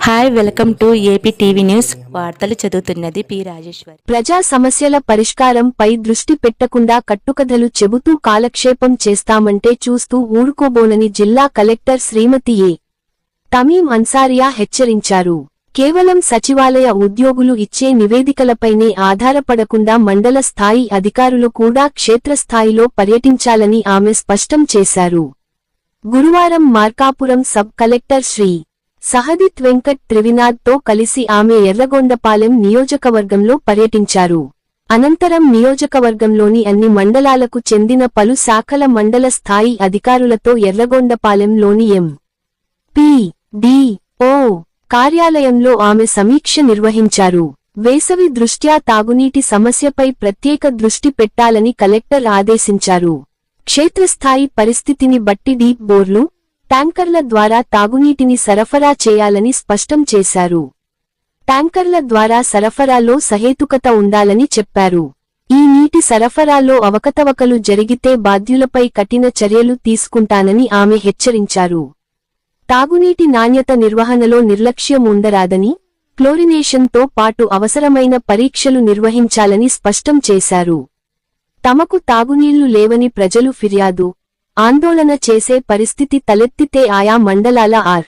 Hi welcome to AP TV news వార్తలు చదువుతున్నది P Rajeshwari. ప్రజా సమస్యల పరిష్కారంపై దృష్టి పెట్టకుండా కట్టుకథలు చెబుతూ కాలక్షేపం చేస్తామంటే చూస్తూ ఊరుకోబోనని జిల్లా కలెక్టర్ శ్రీమతి ఏ. తమీం అన్సారియా హెచ్చరించారు. కేవలం సచివాలయ ఉద్యోగులు ఇచ్చే నివేదికలపైనే ఆధారపడకుండా మండల స్థాయి అధికారులు కూడా క్షేత్రస్థాయిలో పర్యటించాలని ఆమె స్పష్టం చేశారు. గురువారం మార్కాపురం సబ్ కలెక్టర్ శ్రీ సహదిత్ వెంకట్ త్రివినాథ్తో కలిసి ఆమె ఎర్రగొండపాలెం నియోజకవర్గంలో పర్యటించారు. అనంతరం నియోజకవర్గంలోని అన్ని మండలాలకు చెందిన పలు శాఖల మండల స్థాయి అధికారులతో ఎర్రగొండపాలెంలోని ఎం. పి. డి. ఓ. కార్యాలయంలో ఆమె సమీక్ష నిర్వహించారు. వేసవి దృష్ట్యా తాగునీటి సమస్యపై ప్రత్యేక దృష్టి పెట్టాలని కలెక్టర్ ఆదేశించారు. క్షేత్రస్థాయి పరిస్థితిని బట్టి డీప్ బోర్లు ట్యాంకర్ల ద్వారా తాగునీటిని సరఫరా చేయాలని స్పష్టం చేశారు. ట్యాంకర్ల ద్వారా సరఫరాలో సహేతుకత ఉండాలని చెప్పారు. ఈ నీటి సరఫరాలో అవకతవకలు జరిగితే బాధ్యులపై కఠిన చర్యలు తీసుకుంటానని ఆమె హెచ్చరించారు. తాగునీటి నాణ్యత నిర్వహణలో నిర్లక్ష్యం ఉండరాదని క్లోరినేషన్తో పాటు అవసరమైన పరీక్షలు నిర్వహించాలని స్పష్టం చేశారు. తమకు తాగునీళ్ళు లేవని ప్రజలు ఫిర్యాదు ఆందోళన చేసే పరిస్థితి తలెత్తితే ఆయా మండలాల ఆర్.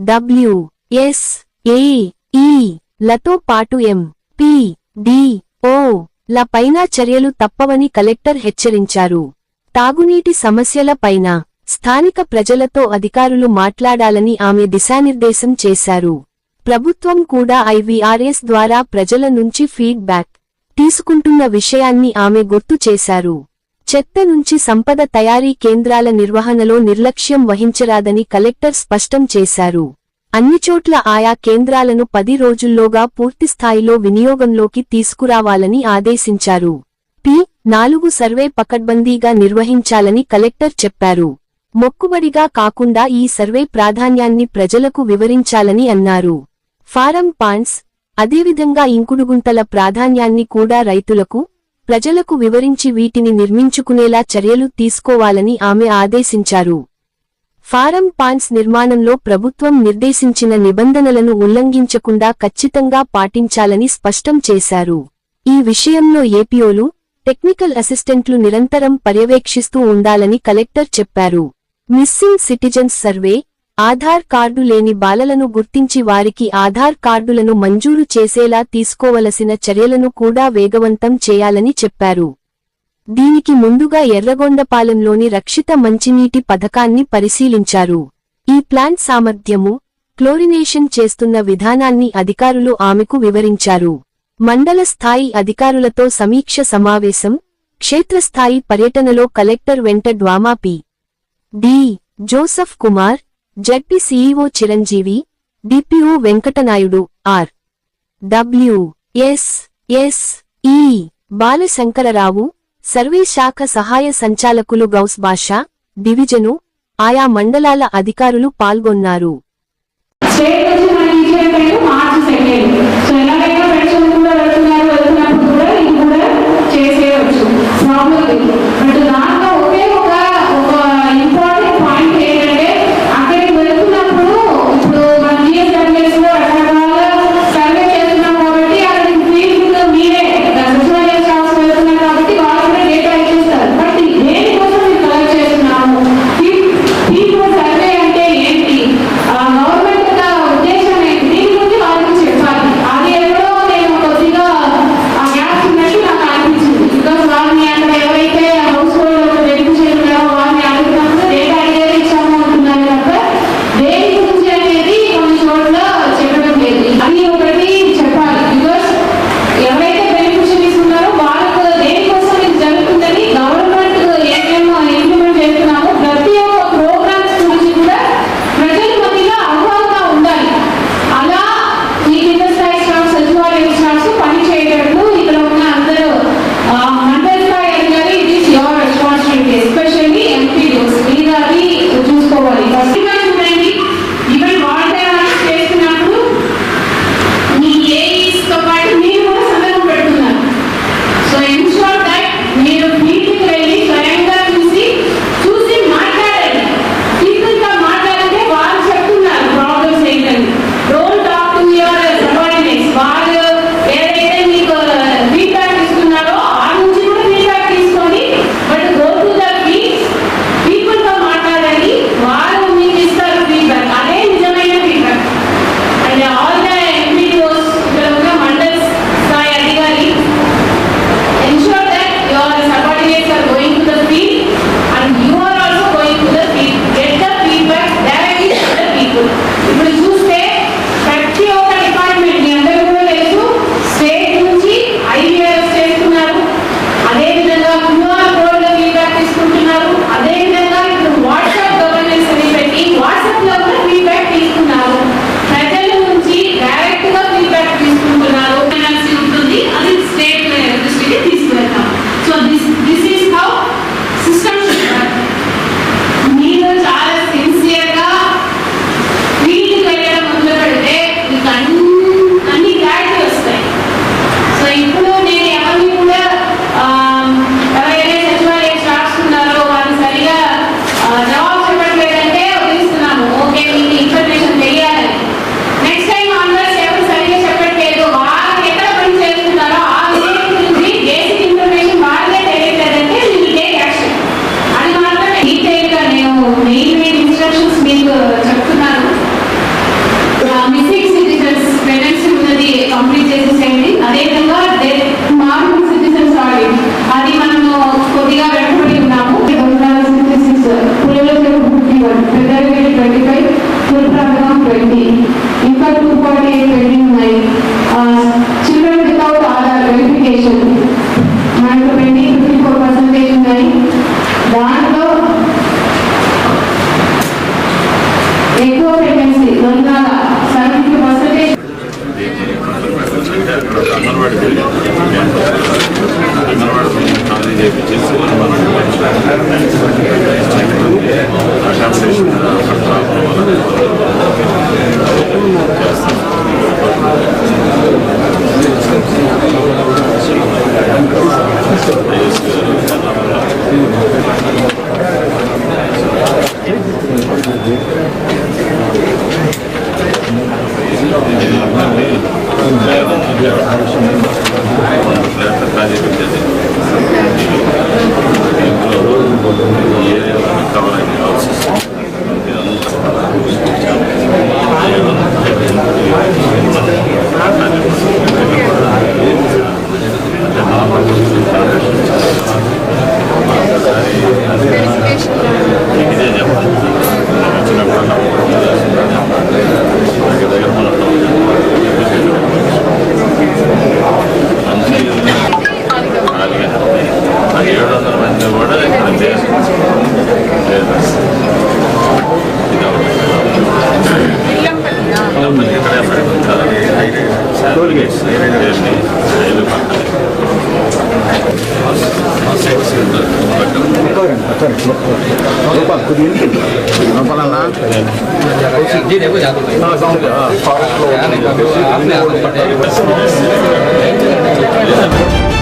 డబ్ల్యూ. ఎస్. ఏ. ఈ. లతో పాటు ఎం. పి. డి. ఓ. ల పైన చర్యలు తప్పవని కలెక్టర్ హెచ్చరించారు. తాగునీటి సమస్యల పైన స్థానిక ప్రజలతో అధికారులు మాట్లాడాలని ఆమె దిశానిర్దేశం చేశారు. ప్రభుత్వం కూడా ఐవీఆర్ఎస్ ద్వారా ప్రజల నుంచి ఫీడ్బ్యాక్ తీసుకుంటున్న విషయాన్ని ఆమె గుర్తు చేశారు. చెత్త నుంచి సంపద తయారీ కేంద్రాల నిర్వహణలో నిర్లక్ష్యం వహించరాదని కలెక్టర్ స్పష్టం చేశారు. అన్ని చోట్ల ఆయా కేంద్రాలను పది రోజుల్లోగా పూర్తిస్థాయిలో వినియోగంలోకి తీసుకురావాలని ఆదేశించారు. పి. నాలుగు సర్వే పకడ్బందీగా నిర్వహించాలని కలెక్టర్ చెప్పారు. మొక్కుబడిగా కాకుండా ఈ సర్వే ప్రాధాన్యాన్ని ప్రజలకు వివరించాలని అన్నారు. ఫారం పాండ్స్ అదేవిధంగా ఇంకుడుగుంతల ప్రాధాన్యాన్ని కూడా రైతులకు ప్రజలకు వివరించి వీటిని నిర్మించుకునేలా చర్యలు తీసుకోవాలని ఆమె ఆదేశించారు. ఫారం పాండ్స్ నిర్మాణంలో ప్రభుత్వం నిర్దేశించిన నిబంధనలను ఉల్లంఘించకుండా ఖచ్చితంగా పాటించాలని స్పష్టం చేశారు. ఈ విషయంలో ఏపీఓలు టెక్నికల్ అసిస్టెంట్లు నిరంతరం పర్యవేక్షిస్తూ ఉండాలని కలెక్టర్ చెప్పారు. Missing citizens survey Aadhaar card లేని బాలలను గుర్తించి వారికి ఆధార్ కార్డులను మంజూరు చేసేలా తీసుకోవలసిన చర్యలను కూడా వేగవంతం చేయాలని చెప్పారు. దీనికి ముందుగా ఎర్రగొండపాలెంలోని రక్షిత మంచినీటి పథకాన్ని పరిశీలించారు. ఈ ప్లాంట్ సామర్థ్యము క్లోరినేషన్ చేస్తున్న విధానాన్ని అధికారులు ఆమెకు వివరించారు. మండల స్థాయి అధికారులతో సమీక్ష సమావేశం క్షేత్రస్థాయి పర్యటనలో కలెక్టర్ వెంట డ్వామాపి D. Joseph Kumar ZP CEO Chiranjeevi DPO Venkatanaidu R. W. S. S. E. Balashankararao survey శాఖ సహాయ సంచాలకులు గౌస్ బాషా డివిజను ఆయా మండలాల అధికారులు పాల్గొన్నారు. స్టేట్ నుంచి మార్చి సెకండ్ సో ఎలాగైనా ఫ్రెండ్స్ కూడా 감사합니다. 감사합니다. Lepas Lepas Lepas Lepas Lepas Lepas Lepas dia Lepas Lepas Lepas Lepas Lepas Lepas Lepas Lepas Lepas Lepas Lepas Lepas